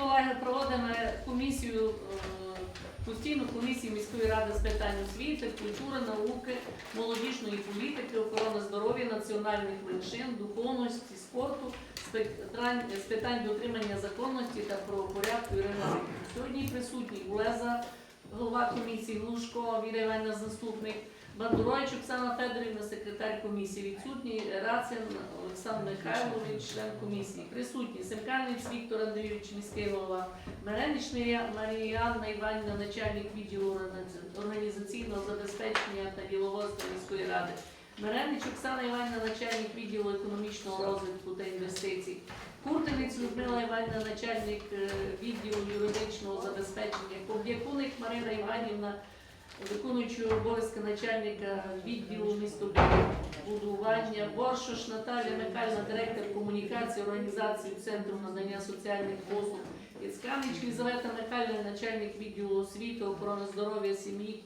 колеги, проводимо комісію, е, постійну комісію міської ради з питань освіти, культури, науки, молодіжної політики, охорони здоров'я, національних меншин, духовності, спорту, з питань, дотримання законності та правопорядку і регламенту. Сьогодні присутні Улеза, голова комісії, Глушко, Віра Іванівна, заступник, Бандурович Оксана Федорівна, секретар комісії, відсутній. Рацин Олександр Михайлович, член комісії, присутні Семканець Віктор Андрійович, міський голова, Меренич Маріанна Іванівна, начальник відділу організаційного забезпечення та діловодства міської ради, Меренич Оксана Іванівна, начальник відділу економічного розвитку та інвестицій, Куртинець Людмила Іванівна, начальник е, відділу юридичного забезпечення, Ковдякуник Марина Іванівна, виконуючого обов'язки начальника відділу містобудування, Боршош Наталія Михайлівна, директор комунікації організації Центру надання соціальних послуг, Іцканич Лізавета Михайлівна, начальник відділу освіти, охорони здоров'я, сім'ї,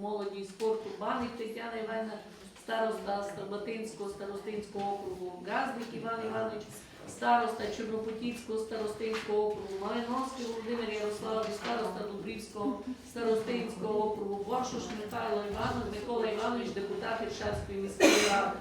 молоді і спорту, Баник Тетяна Іванівна, староста Стаботинського старостинського округу, Газник Іван Іванович, староста Чорнопотівського старостинського округу, Малиновський Володимир Ярославович, староста Дубрівського старостинського округу, Боршуш Михайло Іванович, Микола Іванович, депутат Іршевської міської ради.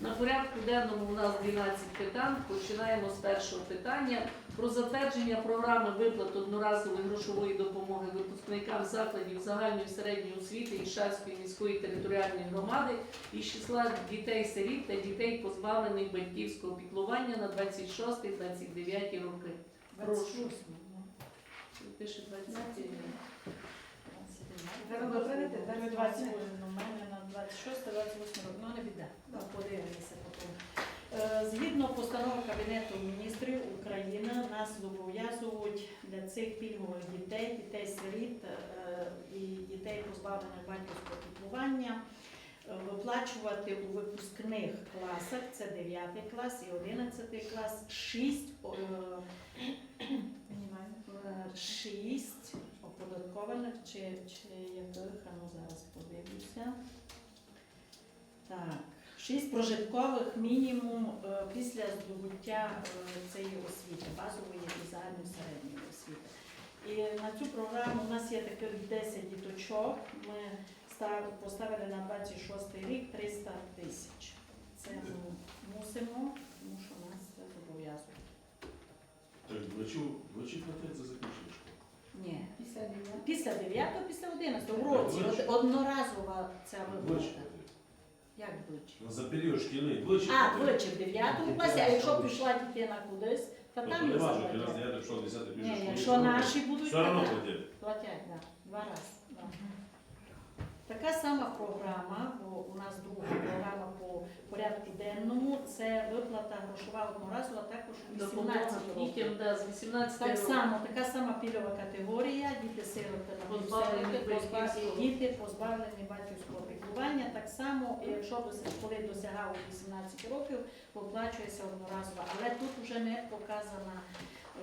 На порядку денному у нас 12 питань. Починаємо з першого питання про затвердження програми виплат одноразової грошової допомоги випускникам закладів загальної середньої освіти Іршавської міської територіальної громади із числа дітей-сиріт та дітей, позбавлених батьківського піклування на 26-29 роки. Прошу. Пише 29. Треба виправити, Треба треба 20, 20. у мене на 26 28 років, ну не біда, Да. подивимося потім. Е, Згідно постанови Кабінету міністрів України нас зобов'язують для цих пільгових дітей, дітей-сиріт е, і дітей позбавлених батьківського піклування е, виплачувати у випускних класах, це 9 клас і 11 клас, 6 шість оподаткованих чи, чи яких, ну зараз подивлюся. Так, шість прожиткових мінімум е, після здобуття е, цієї освіти, базової і загальної середньої освіти. І на цю програму у нас є таких 10 діточок. Ми поставили на 26 рік 300 тисяч. Це ми мусимо, тому що нас це зобов'язує. Двічі платять за закінчення школи. Ні. Після дев'ятого. Після 9 після 11 в році. Одноразова ця виплата. Як двічі? Ну, За період шкільний двічі А, платять. в 9 класі, а якщо пішла дитина кудись, то там не заплатять. я 10 пішов Ні, школі. якщо наші будуть Все одно платять, платять. платять, да. два рази. Да. Така сама програма, бо у нас друга програма по порядку денному, це виплата грошова одноразова також у 18 Допомога років. дітям да, з 18 Так років. само, така сама пільгова категорія, діти сироти Позбавлені позбавлені, батьківського. діти позбавлені батьківського піклування. Так само, якщо коли досягав 18 років, виплачується одноразово. Але тут вже не показано,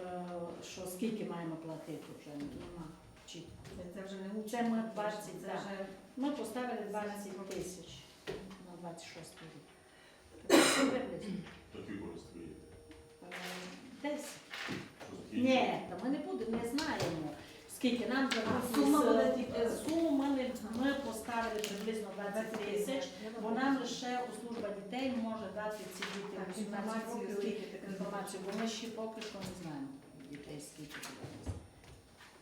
е, що скільки маємо платити вже нема. чітко. Це, вже не. Це ми 20, Це вже Ми поставили 20 тисяч на 26 рік. Такі користі є. Десь. Ні, та ми не будемо, не знаємо. Скільки нам сума буде е, тільки- Суму ми, не- ми поставили приблизно 20 тисяч, бо нам лише у служба дітей може дати ці діти Так, 18 інформацію, років скільки таке інформацію, бо ми ще поки що не знаємо дітей скільки. буде.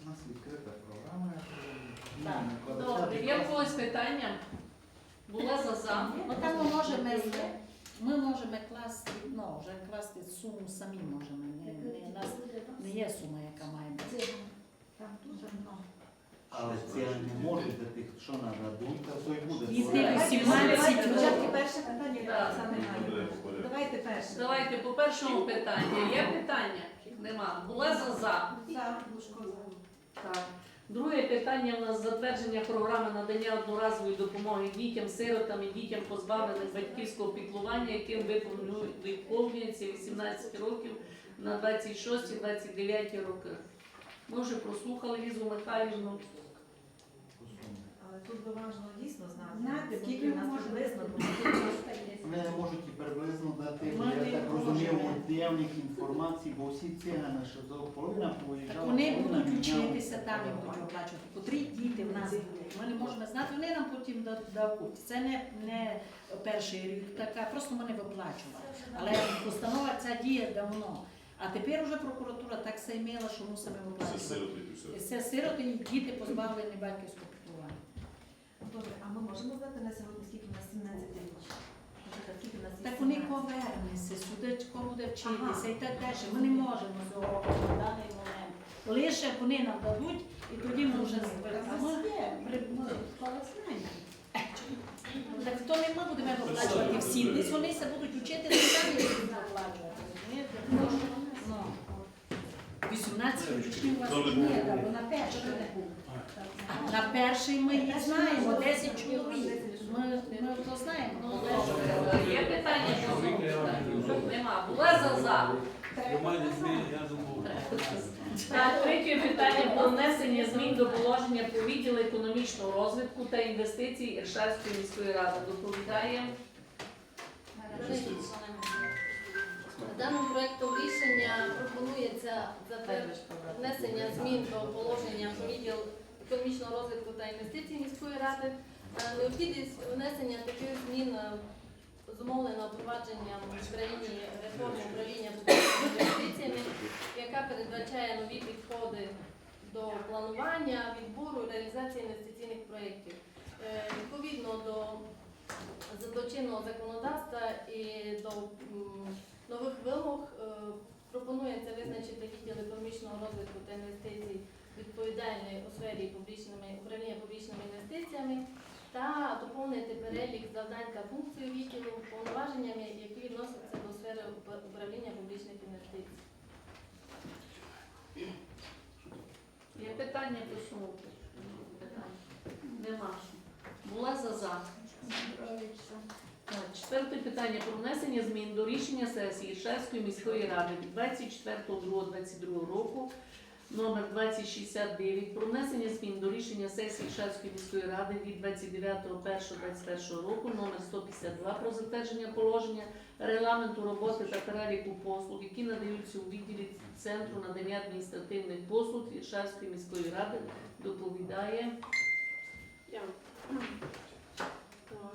У нас відкрита програма. Так, Добре, є в когось питання? Була за за. Ну там ми можемо, ми можемо класти, ну вже класти суму самі можемо. Не, не, у нас не є сума, яка має бути. Там дуже ну. Але це не можуть за тих, що нададуть, та то й буде. Програма. 18 Давайте спочатку перше питання, порядку. Давайте перше. Давайте по першому питанню. Є питання? Нема. Була за за. За, Лужко за. Так. Друге питання у нас затвердження програми надання одноразової допомоги дітям, сиротам і дітям позбавлених батьківського піклування, яким виповню- виповнюється 18 років на 26-29 роки. Ми вже прослухали Лізу Михайлівну. По Але тут би важливо дійсно знати, скільки в нас приблизно. Вони можуть і приблизно дати, Ми я не так розумію, можемо. інформацій, бо всі цигани, що до половина поїжджала. Так вони половина будуть міняла. вчитися там і будуть оплачувати. Котрі діти в нас будуть. Ми не можемо знати, вони нам потім да- дадуть. Це не, не перший рік така, просто ми не виплачували. Але постанова ця діє давно. А тепер уже прокуратура так займела, що мусимо Все виплачувати. сироти. Це сироти і діти позбавлені батьківського піклування. Добре, а ми можемо знати на сьогодні, скільки в нас 17 річ? Наприклад, скільки в нас Так вони 18? повернуться сюди, хто буде вчитися Ага. і так далі. Ми не можемо цього на даний момент. Лише вони нам дадуть, і тоді ми вже зберемо. Так то не ми будемо виплачувати всі. Десь вони се будуть вчити, то самі будуть виплачувати. Розумієте? Ну, 18 учнів у вас ні, так, бо на перший. На перший ми їх знаємо, 10 чоловік. Ми, ми то знаємо. Ну. Є питання щодо? Нема. Була за за. Так, третє питання про внесення змін до положення про відділ економічного розвитку та інвестицій Іршавської міської ради. Доповідає Даним проектом рішення пропонується внесення змін до положення про відділ економічного розвитку та інвестицій міської ради. Е, Необхідність внесення таких змін е, зумовлена впровадженням в країні реформи управління інвестиціями, яка передбачає нові підходи до планування, відбору і реалізації інвестиційних проєктів. Е, Відповідно до чинного законодавства і до нових вимог е, пропонується визначити відділ економічного розвитку та інвестицій відповідальної у сфері публічними управління публічними інвестиціями та доповнити перелік завдань та функцій відділу повноваженнями, які відносяться до сфери управління публічних інвестицій. Є питання по цьому? Питання? Нема. Була за за. Четверте питання про внесення змін до рішення сесії Іршавської міської ради від 24.02.22 року номер 2069 про внесення змін до рішення сесії Іршавської міської ради від 29.01.21 року номер 152 про затвердження положення регламенту роботи та переліку послуг, які надаються у відділі Центру надання адміністративних послуг Іршавської міської ради, доповідає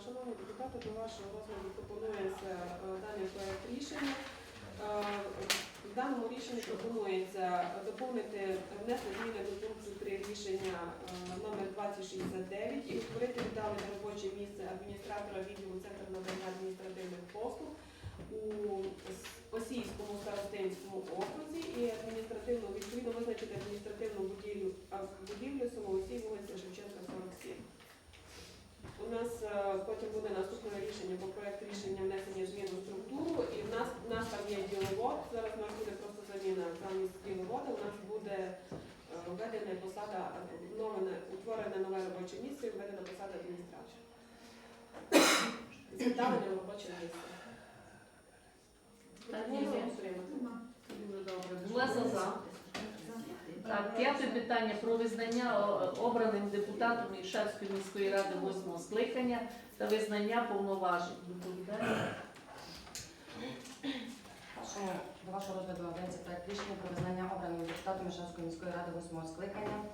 Шановні депутати, до вашого розгляду пропонується е, даний проект рішення. Е, В даному рішенні пропонується доповнити, внести зміни до пункту 3 рішення е, номер 2069 і утворити віддалене робоче місце адміністратора відділу Центру надання адміністративних послуг у Осійському старостинському окрузі і адміністративно відповідно визначити адміністративну будівлю, будівлю Самоусій вулиця Шевченка 47. У нас е, потім буде наступне рішення по проект рішення внесення змін у структуру, і в нас, в нас там є діловод. Зараз у нас буде просто заміна замість діловода. У нас буде е, введена посада, е, нове, утворене нове робоче місце і введена посада адміністратора. Пропоную є. підтримати. Дуже добре. Була за. Так, п'яте питання про визнання обраним депутатом Іршавської міської ради восьмого скликання та визнання повноважень. Доповідає до вашого розгляду надається проект рішення про визнання обраним депутатом Іршавської міської ради восьмого скликання.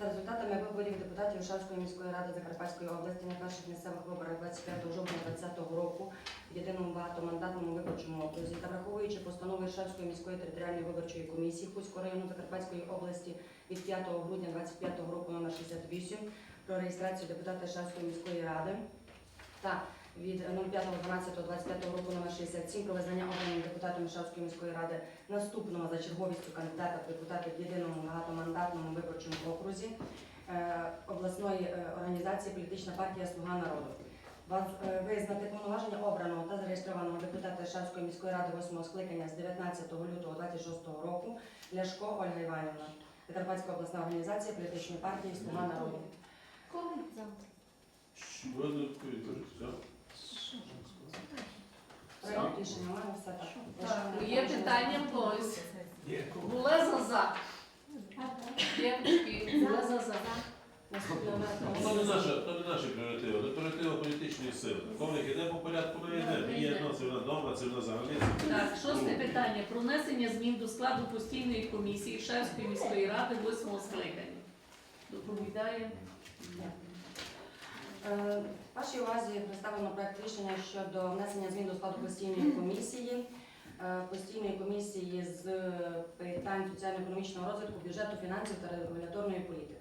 За результатами виборів депутатів Іршавської міської ради Закарпатської області на перших місцевих виборах 25 жовтня 2020 року в єдиному багатомандатному виборчому окрузі та враховуючи постанову Іршавської міської територіальної виборчої комісії Хуського району Закарпатської області від 5 грудня 2025 року номер 68 про реєстрацію депутата Іршавської міської ради та від 05.12.25 року номер 67 про визнання обраним депутатом Мішавської міської ради наступного за черговістю кандидата в депутати в єдиному багатомандатному виборчому окрузі е, обласної е, організації політична партія Слуга народу. Е, визнати повноваження обраного та зареєстрованого депутата Шавської міської ради 8 скликання з 19 лютого 26 року Ляшко Ольга Іванівна, Закарпатська обласна організація політичної партії Слуга народу. Коли це? Проект рішення все так. Так, є питання в когось? Є. Була за за. То не наша, то не наша пріоритива, це пріоритива політичної сили. Коли йде по порядку, не йде. Мені одно, це вона добра, це вона. Так, шосте питання про внесення змін до складу постійної комісії Шевської міської ради восьмого скликання. Доповідає. Е, Вашій увазі представлено проект рішення щодо внесення змін до складу постійної комісії. Е, Постійної комісії з питань соціально-економічного розвитку, бюджету, фінансів та регуляторної політики.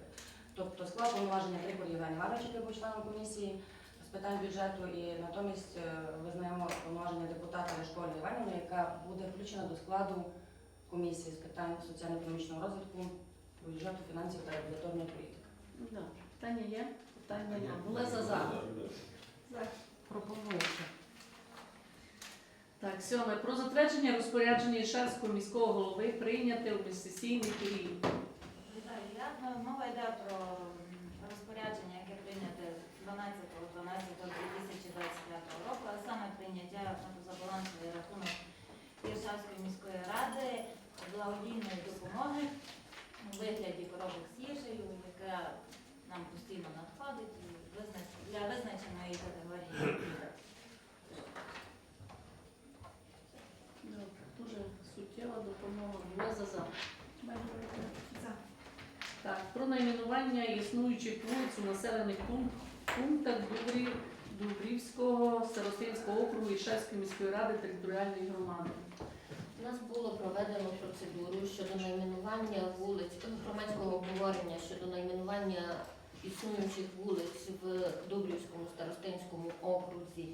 Тобто склад повноваження Трикор Євген Іванович, який був членом комісії з питань бюджету, і натомість е, визнаємо повноваження депутата Ляшко Іванівни, яка буде включена до складу комісії з питань соціально-економічного розвитку, бюджету, фінансів та регуляторної політики. Да. Питання є? Питання є. Була за за. Пропонується. Так, сьоме. Про затвердження розпорядження Ішарського міського голови прийняти у сесійний період. Вітаю, я ну, мова йде про розпорядження, яке прийняте 12.12.2025 року, а саме прийняття на позабалансовий рахунок Іршавської міської ради благодійної допомоги у вигляді коробок з їжею, яка нам постійно надходить і для визначеної категорії. Дуже суттєва допомога. Була за за. Так, про найменування існуючих вулиць у населених пунк- пунктах Дубрів, Дубрівського старостинського округу Ішевської міської ради територіальної громади. У нас було проведено процедуру щодо найменування вулиць, громадського обговорення щодо найменування існуючих вулиць в Дубрівському старостинському окрузі,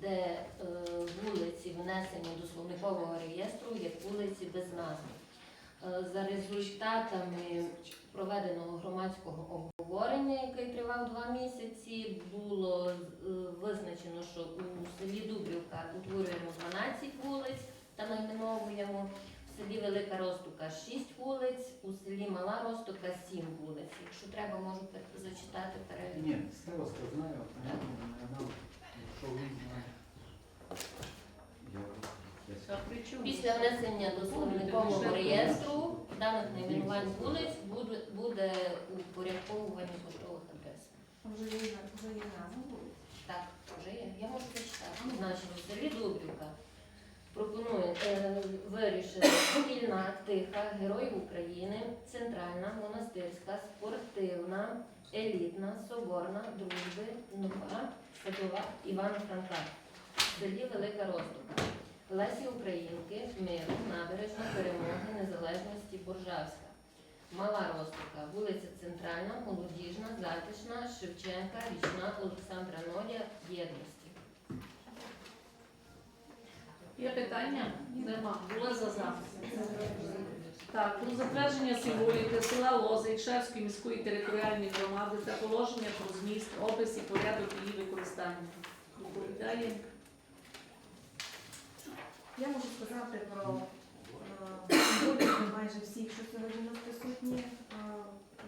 де е, вулиці внесені до словникового реєстру як вулиці без назви. Е, За результатами проведеного громадського обговорення, який тривав два місяці, було е, визначено, що у селі Дубрівка утворюємо 12 вулиць та найменовуємо. В селі Велика Ростука 6 вулиць, у селі Мала Ростука 7 вулиць. Якщо треба, можу зачитати перелік. Ні, староста знаю, що він знає. Після внесення до словникового реєстру даних найменувань вулиць буде, буде упорядковування поштових адрес. Вже є вже є назва вулиць. Так, вже є. Я можу зачитати. Значить, у селі Дубрівка пропонує е, вирішити спільна, тиха, Героїв України, центральна, монастирська, спортивна, елітна, соборна, дружби, нова, садова, Івана Франка. В селі Велика Ростука. Лесі Українки, Миру, Набережна, Перемоги, Незалежності, Боржавська. Мала Ростука, вулиця Центральна, Молодіжна, Затишна, Шевченка, Річна, Олександра Нодя, Єдності. Є питання? Нема. Була за за. Так, про затвердження символіки села Лози Ікшевської міської територіальної громади та положення про зміст, опис і порядок її використання. Доповідає. Я можу сказати про е, символіку майже всіх, що сьогодні нас присутні е,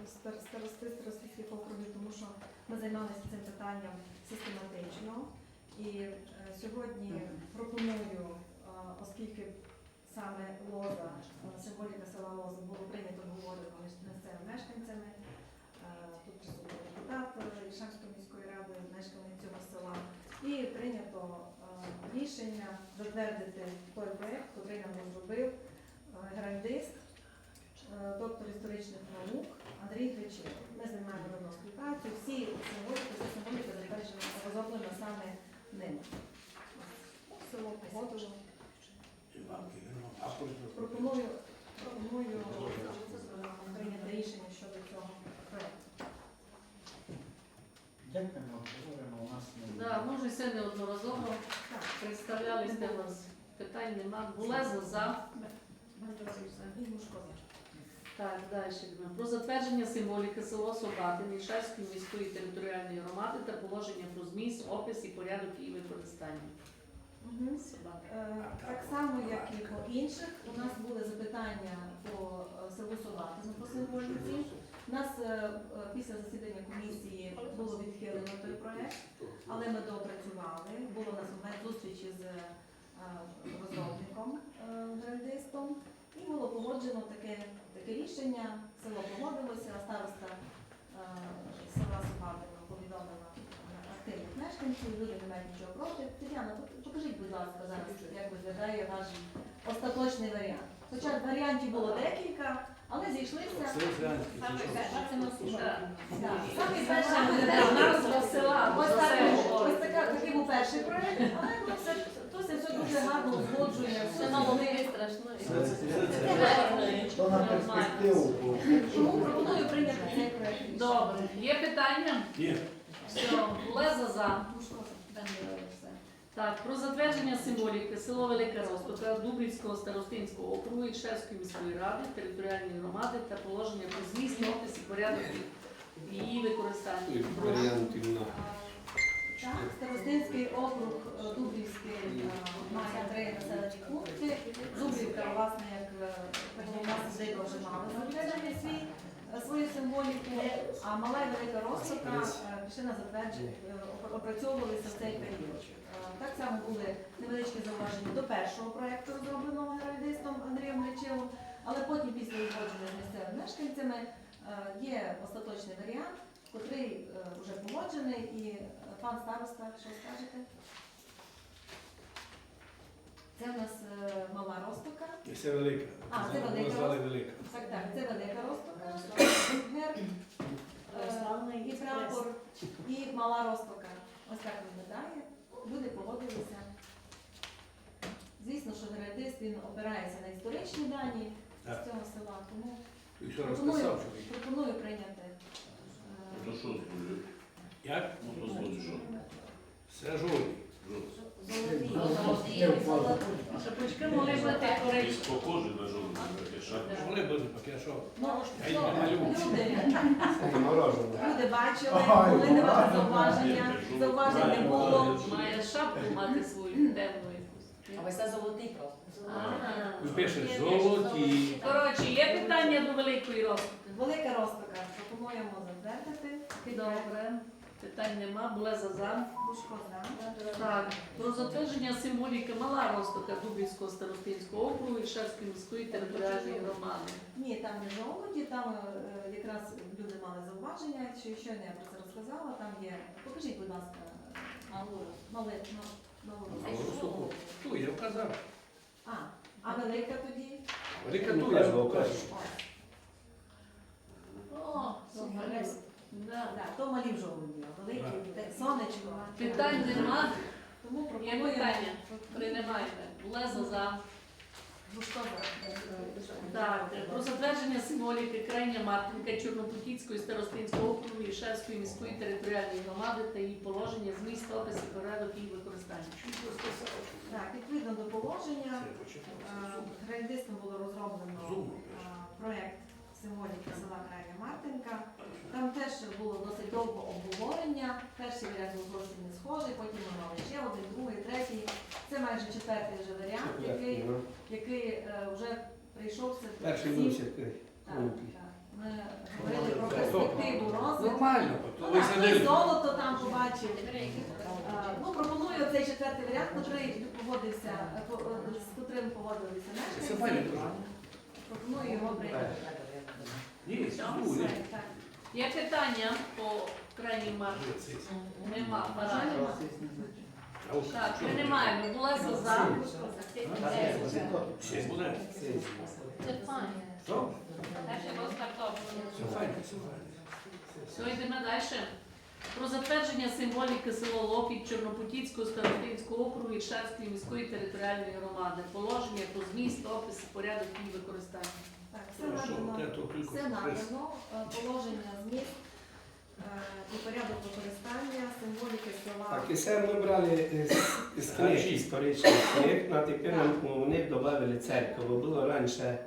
старости старостинських округів, тому що ми займалися цим питанням систематично. І е, сьогодні пропоную, е, оскільки саме лоза, е, символіка села Лоза було прийнято обговорено між місцевими мешканцями. Е, Тут присутній депутат Ільшанської міської ради, мешканець цього села. І прийнято е, рішення затвердити той проєкт, який нам розробив е, грандист, доктор історичних наук Андрій Гречик. Ми з ним маємо давно співпрацю. Всі символіки, вся символіка затверджена, розроблена саме ним. Село погодило. Пропоную, пропоную е, прийняти рішення щодо цього проєкту. Дякуємо, говоримо, у нас не Да, може, це неодноразово Так. представлялись для вас. Питань нема. Була за за. І Мушко за. Так, далі. йдемо. Про затвердження символіки село Собатин Ільшевської міської територіальної громади та положення про зміст, опис і порядок її використання. Е, Так само, як і по інших, у нас були запитання по селу Солатину по символіці. У нас е, е, після засідання комісії було відхилено той проект, але ми доопрацювали. Було у нас момент зустрічі з розробником грандистом, і було погоджено таке, таке рішення. Село погодилося, а староста села Субатина повідомила активних мешканців, люди не мають нічого проти. Тетяна, покажіть, будь ласка, зараз, як виглядає ваш остаточний варіант. Хоча варіантів було декілька, але зійшлися. Саме перший. Ось такий був перший проект, але ну, все, дуже гарно узгоджує, все ми. страшно. То. Тому пропоную прийняти цей проект. Добре, є питання? Є. Все, Леза за. Так, про затвердження символіки село Велика Ростока Дубрівського старостинського округу і Чешської міської ради, територіальної громади та положення про зміст, опис і порядок її використання. Так, Старостинський округ е, Дубрівський е, має три населені пункти. Дубрівка, власне, як е, у нас здейко вже мали затвердження свій, е, свою символіку, а мала і велика розсока е, пішли на затвердження, е, опрацьовувалися в цей період. Так само були невеличкі зауваження до першого проєкту, розробленого героїдистом Андрієм Лечилом, але потім після узгодження з місцевими мешканцями е, є остаточний варіант, котрий е, вже погоджений, і е, пан староста, що скажете? Це в нас мала розтока. Це велика. А, це велика. Велика. Так, так, це велика розтока, герб, і прапор, і мала розтока. Ось так виглядає. Люди погодилися. Звісно, що героїдист він опирається на історичні дані з цього села, тому І що пропоную, розписав, пропоную прийняти. То що? Як? Ну то що? Все жовтий. Шапочки могли бути Якийсь коричневі. похожий на шапка. Що поки що? Ну, люди, люди бачили, були не мали зауваження, зауважень не було. Має шапку мати свою темну якусь. А ви все золотий просто. Пишете золоті. Коротше, є питання до великої розпити. Велика розтока. Пропонуємо затвердити. Добре. Питань нема, була за за. Так, про затвердження символіки Мала Ростока Дубівського старостинського округу і Шерської міської територіальної громади. Ні, там не жовті, там е, якраз люди мали зауваження, що щойно я про це розказала, там є. Покажіть, будь ласка, Малу. мале, ну, малу А розтоку. Ту, я вказав. А, а велика тоді? Велика ту, я вказав. Ось. О, Супер. Так, то малі в жовті, а великі сонечко. Питань нема. Тому Є питання. Приймайте. Була за. Так, про затвердження символіки крайня Мартинка Чорнопутівської старостинського округу і Шерської міської територіальної громади та її положення, зміст, опис і порядок її використання. Так, відповідно до положення, е, грандистом було розроблено е, проєкт символіки села Крайня Мартинка. Там теж було досить довго обговорення. Перший варіант був зовсім не схожий, потім ми мали ще один, другий, третій. Це майже четвертий вже варіант, який, який е, вже прийшовся. Перший всім. був. Так, так. Ми говорили про перспективу розвитку. Нормально, Ну, так, і золото там побачив. Е, Ну, пропоную цей четвертий варіант, котрий погодився, е, по- е, з котрим погодилися мешканці. Пропоную його прийняти. Ну, ні. Так. Є питання по крайній Мартинці? Нема. Бажання? Так, що? приймаємо. Була за за. Ще буде. Це. Що? Все файно, все файно. Все, йдемо далі. Про затвердження символіки село Лопіт Чорнопутівського старостинського округу і Шерської міської територіальної громади. Положення про зміст, опис, порядок її використання. Так, все Ну, надано, все надано, е, положення зміст е, і порядок використання, символіки села. Так, і це ми брали з, з книг історичних книг, ну, а тепер нам в них додали церкву. Бо було раніше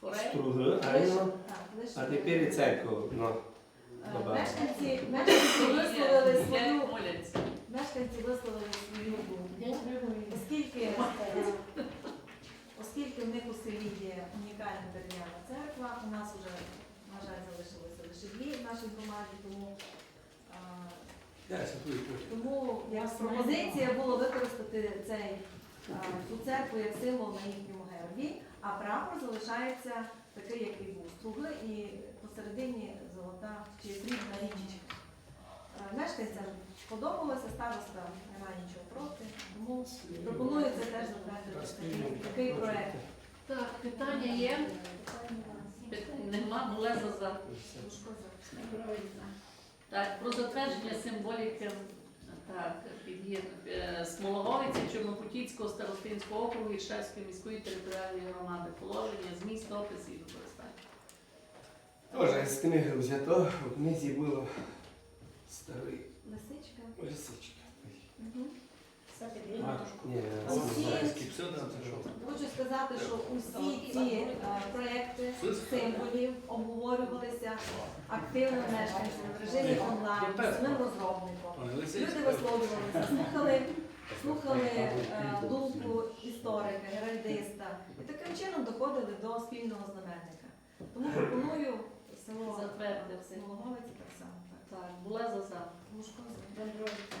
Форель? струги, Лише- айно, так, лише- а тепер і церкву. Ну, Е, добавили. Мешканці, мешканці висловили свою? Мешканці висловили свою думку, оскільки, оскільки в них у селі є унікальна дерев'яна церква, у нас вже, на жаль, залишилося лише дві в нашій громаді, тому, а, тому як пропозиція було використати цей, а, цю церкву як символ на їхньому гербі, а прапор залишається такий, який був стругли, і посередині золота чи срібна річечка. Мешканцям сподобалося, староста немає нічого проти, тому пропонується теж затвердити такий, проект. Так, питання є. Питань нема, Олега за. За. Так, про затвердження символіки так, е, Смологовиці Чорнопутівського старостинського округу Іршавської міської територіальної громади. Положення, зміст, опис і використання. Тоже з книги взято, в книзі було старий Лисичка. лисичка. Це? Хочу сказати, що усі ці е, проекти символів обговорювалися активно мешканцями в режимі онлайн, з самим розробником. Люди висловлювалися, слухали, слухали е, думку історика, геральдиста і таким чином доходили до спільного знаменника. Тому пропоную село Затвердити. Смологовиці так Булеза за. За.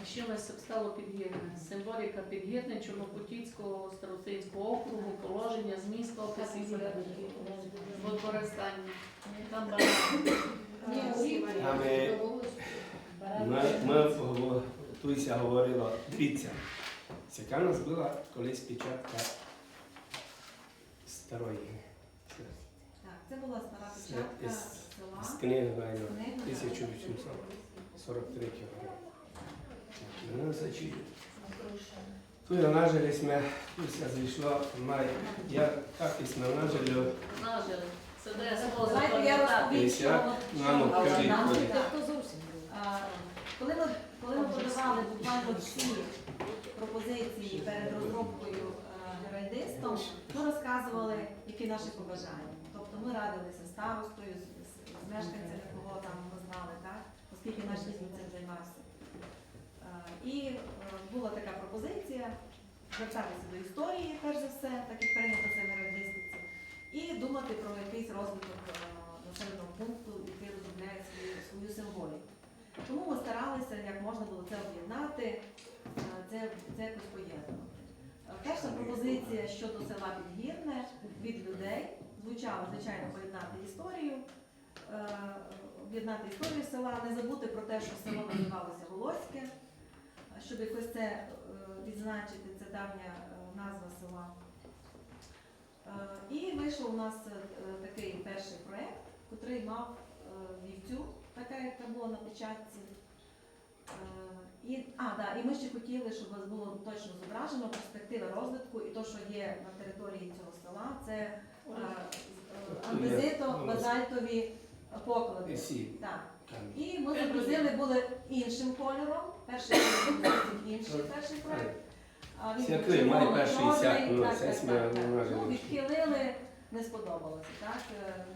Що у нас стало підгірне? Символіка підгірне Чорнопутівського старостинського округу, положення, зміст, опис і використання. Там багато. Ми говорила, дивіться, яка у нас була колись печатка старої. Так, це була стара печатка З книги Гайна, Книга, 1843 року. Ну, значить, tu je naželi sme, tu sa zišlo, maj, ja kakvi smo Нажили. Це де слово я що Мамо, було кажіть. Так. Коли ми, коли ми подавали буквально всі пропозиції перед розробкою е, геральдистом, ми розказували, які наші побажання. Тобто ми радилися старостою, з, з, з кого там ми знали, так? оскільки наш міст цим займався. Е, І е, була така пропозиція звертатися до історії, перш за все, так як прийнято це в геральдистиці, і думати про якийсь розвиток е, населеного пункту, який розробляє свою, свою символіку. Тому ми старалися, як можна було це об'єднати, це, це якось поєднувати. Перша пропозиція щодо села Підгірне від людей звучала, звичайно, поєднати історію, об'єднати історію села, не забути про те, що село називалося Волоське, щоб якось це е, відзначити, це давня е, назва села. Е, І вийшов у нас е, такий перший проєкт, який мав е, вівцю, така, яка була на печатці. Е, І, а, да, і ми ще хотіли, щоб вас було точно зображено перспектива розвитку і те, що є на території цього села, це е, е, андезито, базальтові поклади. Сі, Так. І ми зобразили були іншим кольором. Перший зовсім інший перший проект. А він був має перший сяк, ну, так, це так, сме так, так. множили. Ну, відхилили, не сподобалося. Так?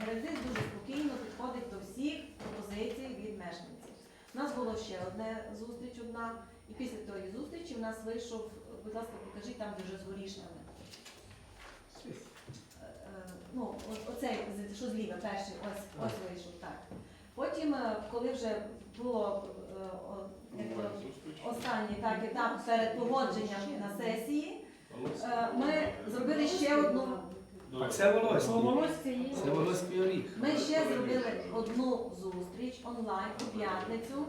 Е, дуже спокійно підходить до всіх пропозицій від мешканців. У нас було ще одне зустріч одна, і після тої зустрічі в нас вийшов, будь ласка, покажіть там, де вже з горішнями. Е, е, Ну, о- оцей, з- що зліва, перший, ось, ось вийшов, так. Потім, е, коли вже було е, о- як то, останній так, етап перед погодженням на сесії, е, ми зробили ще одну. А це Волоський. Волосся є. Це Волоський оріх. Ми ще зробили одну зустріч онлайн у п'ятницю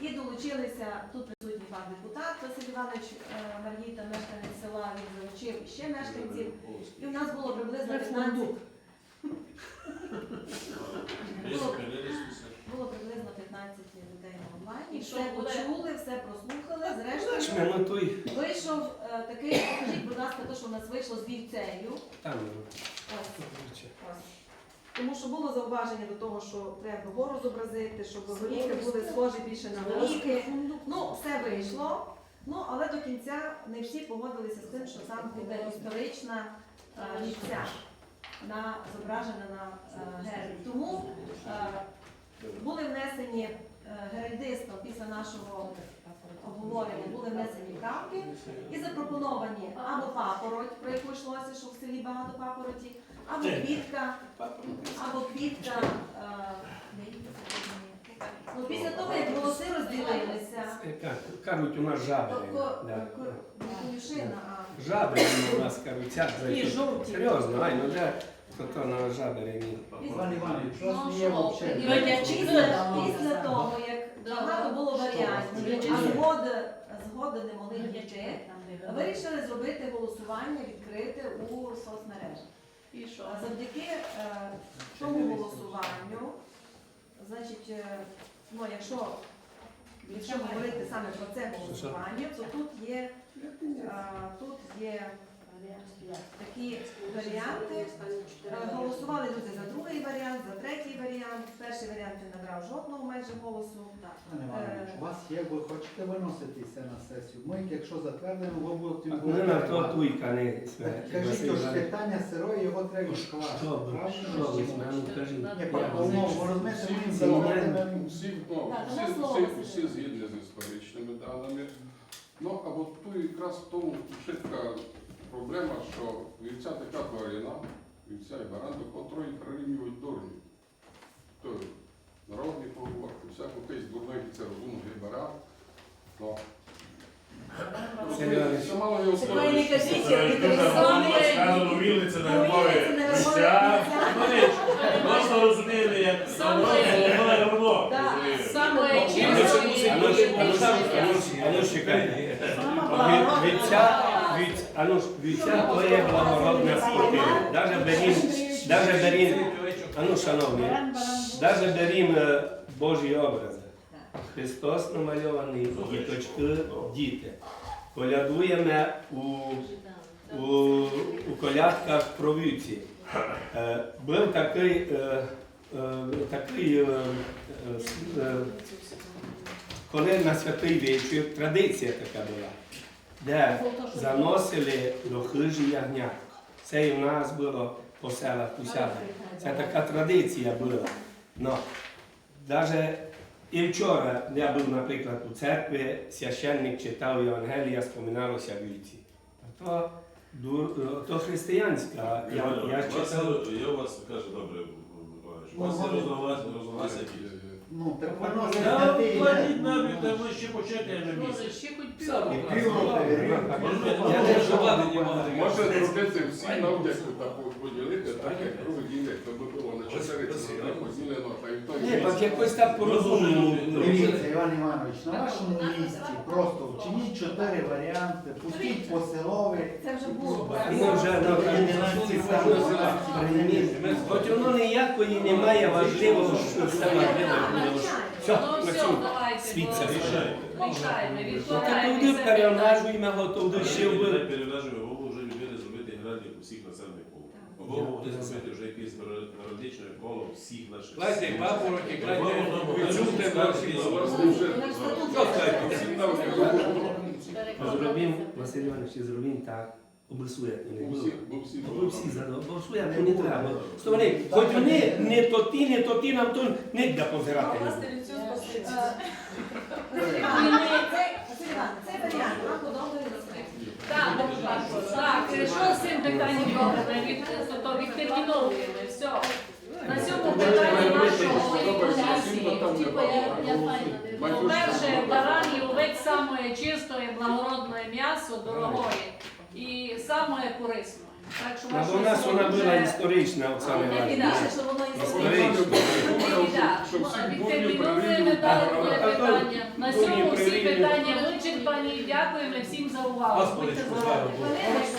і долучилися тут присутній пан депутат Василь Іванович е, Маргіта, мешканець села, він залучив ще мешканців. І у нас було приблизно 15, було приблизно 15 людей на онлайні. І що Все буде? почули, все прослухали. Знаєш, Зрештою ми той, вийшов е, такий, покажіть, будь ласка, те, що в нас вийшло з вівцею. там, Ось. коротше. Ось. Тому що було зауваження до того, що треба гору зобразити, щоб горіхи були схожі більше на горіхи. Ну, все вийшло. Ну, але до кінця не всі погодилися з тим, що там буде історична е, вівця на зображена на е, гербі. Тому е, були внесені е, геральдистом після нашого обговорення, були внесені правки і запропоновані або папороть, про яку йшлося, що в селі багато папороті, або квітка, або квітка. е, Ну, після того, як голоси розділилися, Е, Кажуть, у нас жаби. то ко- Да. ко- не конюшина, а Жаби у нас кажуть, ця. Серйозно, ай, ну де то то на жабері ні. Іван Іванович, у вас Ну, не є взагалі. Після, того, як багато було варіантів, а згоди, згоди не могли дійти, вирішили зробити голосування відкрите у соцмережах. І що? Завдяки е, тому голосуванню, значить, е, ну, якщо, якщо говорити саме про це голосування, то тут є, е, тут є такі варіанти. Е, Голосували люди за другий варіант, за третій варіант. Перший варіант не набрав жодного майже голосу. Іван Іванович, у вас є, ви хочете виноситися на сесію. Ми, якщо затвердимо, ви будете Ми на то туйка не сме. Кажіть, ось питання сирої, його треба відкласти. Що ви, що ви Всі- Так, згідні з історичними даними. Ну, а от тут якраз в тому шибка проблема, що вівця така тварина, вівця і баран, до котрої прирівнюють дурні. То народні поговорки, всяку якийсь дурний це розумний баран. Це не кажіть, Сказано, на. Місця. Ну, Просто розуміли, як головне говно. Саме А ну ж чекайте. Вівця, від- а ну ж, вівця то благородна спортива. Даже берім, даже берім, а ну шановні, даже берім е, Божі образи. Христос намальований, діточки, діти. Колядуємо у у, у колядках про вівці. Е, був такий, е, такий коли на святий вечір традиція така була, де заносили до хижі ягнят. Це і в нас було по селах усяких. Це така традиція була. Но, даже і вчора я був, наприклад, у церкві, священник читав Євангелія, споминалося вівці. А то, то християнська. Я, я є у вас, каже, добре, у вас розногласия розногласия якісь? Ну, так воно виносите платіть нам, та ми ще почекаємо місяць. ще хоч півроку. і півроку. Я не вживати не можу. Може зробити всі навдяки та поділити, так як про ділять, то би було то Ні, так якось так по-розумному. Дивіться, Іван Іванович, на вашому місці просто вчиніть чотири варіанти, пустіть поселове. Це вже було. Ми вже на прийміть. Хоч воно ніякої немає важливого, що це важливо буде. Все, все, працюємо. давайте. Світ це бо- рішає. Рішаємо, Ну, так туди це перемножуємо, готові ще вбили. переважуємо, ви вже любили зробити градник усіх населених ви могли зробити вже якесь градичне коло всіх наших. Кладьте сіл. папороті, По-моєму, відчути наші. Зробимо, Василь Іванович, зробимо так. Обрисуєте. Всі задоволені, не треба. Що вони, хоч вони не то ті, не то ті, нам то не да позирати. Василь Іванович, це- Цей варіант. Так, так, що з цим питанням? Від, то відтерміновуємо, все. На цьому питанні нашого комісії. Типа я, я файна. По-перше, баран і овець саме чистое, благородне м'ясо, дорогое і саме корисне. Так що А вашу у нас вона була вже- історична, Оксана Не Іванівна. Більше, що воно історична Щоб а, а, питання. На цьому всі питання питання вичерпані. Дякуємо всім за увагу. Господи, Будьте здорові. Богу.